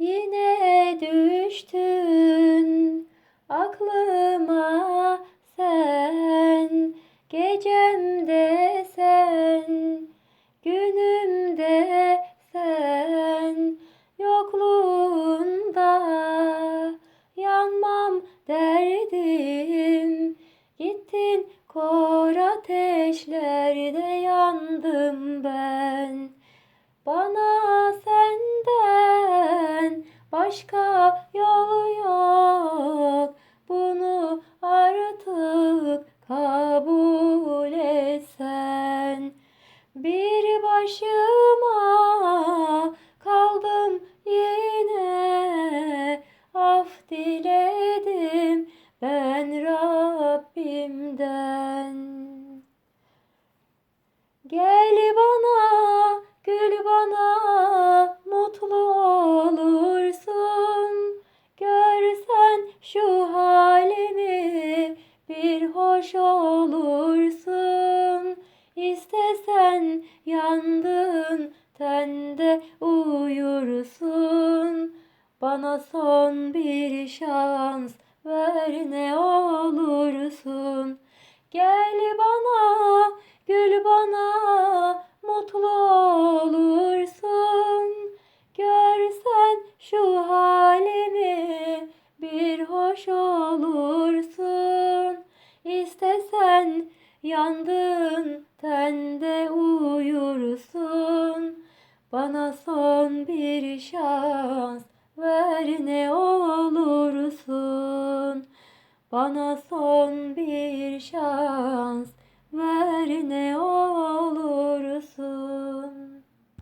Yine düştün aklıma sen. Gecemde sen Günümde sen. Yokluğunda yanmam derdim. Gittin kor ateşlerde yandım ben. Bana başka yol yok. Bunu artık kabul etsen. Bir başıma kaldım yine. Af diledim ben Rabbimden. Gel bana, bir hoş olursun. İstesen yandın, tende uyursun. Bana son bir şans ver ne olursun. Gel Yandın, tende uyursun. Bana son bir şans ver ne olursun. Bana son bir şans ver ne olursun.